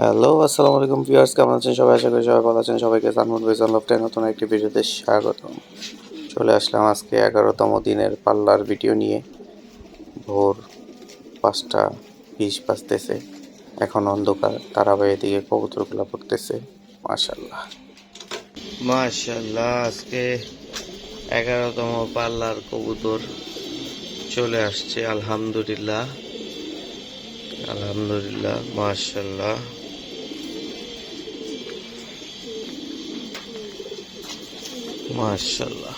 Hello আসসালামু আলাইকুম viewers কেমন আছেন সবাই? আশা করি সবাই ভালো আছেন। সবাইকে সানমুন বিজন লফটের নতুন একটি ভিডিওতে স্বাগতম। চলে আসলাম আজকে এগারোতম দিনের পাল্লার ভিডিও নিয়ে। ভোর পাঁচটা বিশ বাজতেছে। এখন অন্ধকার তারাবাই দিকে কবুতরগুলো পড়তেছে। মাশাল্লাহ মাশাল্লাহ আজকে এগারোতম পাল্লার কবুতর চলে আসছে, আলহামদুলিল্লাহ। আলহামদুলিল্লাহ মাশাল্লাহ মাশাল্লাহ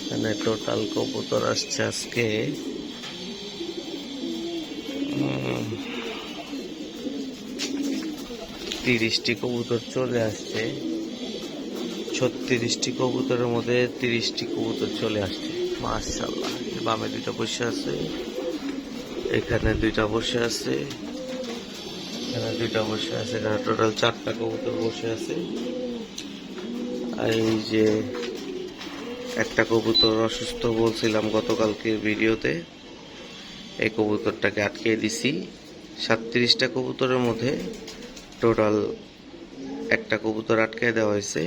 এখানে টোটাল কবুতর আসছে আজকে। তিরিশটি কবুতর চলে আসছে। ছত্রিশটি কবুতরের মধ্যে তিরিশটি কবুতর চলে আসছে। মাশাল্লাহ বামে দুটো বসে আছে। এখানে দুইটা বসে আছে। এখানে দুইটা বসে আছে, এখানে টোটাল চারটা কবুতর বসে আছে। আর এই যে একটা কবুতর অসুস্থ বলছিলাম গতকালকে ভিডিওতে, এই কবুতরটাকে আটকে দিছি। সাতত্রিশটা কবুতরের মধ্যে টোটাল একটা কবুতর আটকে দেওয়া হয়েছে।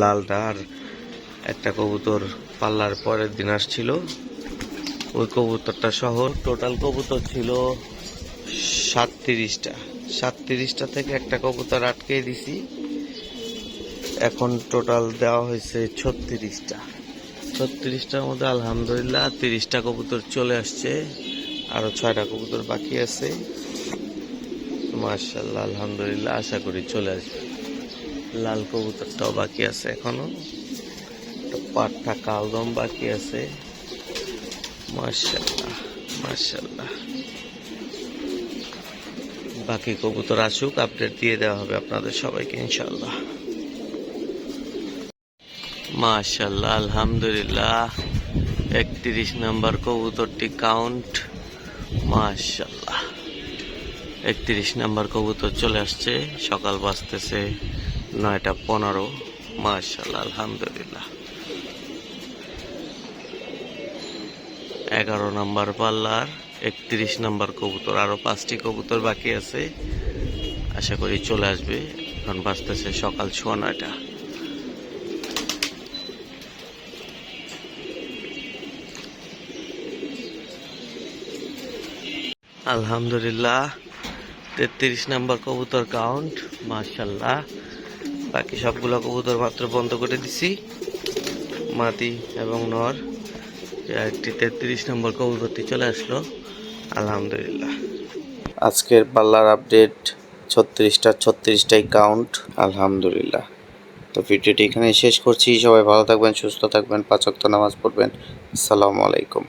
লালটা আর একটা কবুতর পাল্লার পরের দিন আসছিল। ওই কবুতরটা সহ টোটাল কবুতর ছিল সাতত্রিশটা। সাতত্রিশটা থেকে একটা কবুতর আটকে দিছি। এখন টোটাল দেওয়া হয়েছে ছত্রিশটা। ছত্রিশটার মধ্যে আলহামদুলিল্লাহ তিরিশটা কবুতর চলে আসছে, আরও ছয়টা কবুতর বাকি আছে। মার্শাল্লাহ আলহামদুলিল্লাহ, আশা করি চলে আসবে। লাল কবুতরটাও বাকি আছে এখনও। একটা পাটটা কালদম বাকি আছে। মার্শাল্লাহ মার্শাল্লাহ বাকি কবুতর আসুক আপডেট দিয়ে দেওয়া হবে আপনাদের সবাইকে ইনশাল্লাহ মাশাল্লাহ আলহামদুলিল্লাহ। একত্রিশ নাম্বার কবুতরটি কাউন্ট মাশাল্লাহ একত্রিশ নাম্বার কবুতর চলে আসছে, সকাল বাজতেছে নয়টা পনেরো। মাশাল্লাহ আলহামদুলিল্লাহ। এগারো নাম্বার পাল্লার, একত্রিশ নাম্বার কবুতর আরও পাঁচটি কবুতর বাকি আছে। আশা করি চলে আসবে। এখন বাঁচতেছে সকাল সোয়া নয়টা। আলহামদুলিল্লাহ, তেত্রিশ নাম্বার কবুতর কাউন্ট মার্শাল্লাহ বাকি সবগুলো কবুতর মাত্র বন্ধ করে দিছি। মাদি এবং নর। একটি তেত্রিশ নম্বর কবুতরটি চলে আসলো। আলহামদুলিল্লাহ। আজকের পাল্লার আপডেট ছত্রিশটা, ছত্রিশটাই কাউন্ট আলহামদুলিল্লাহ। তো ভিডিওটি এখানে শেষ করছি। সবাই ভালো থাকবেন, সুস্থ থাকবেন পাঁচক্ত নামাজ পড়বেন। আসসালামু আলাইকুম।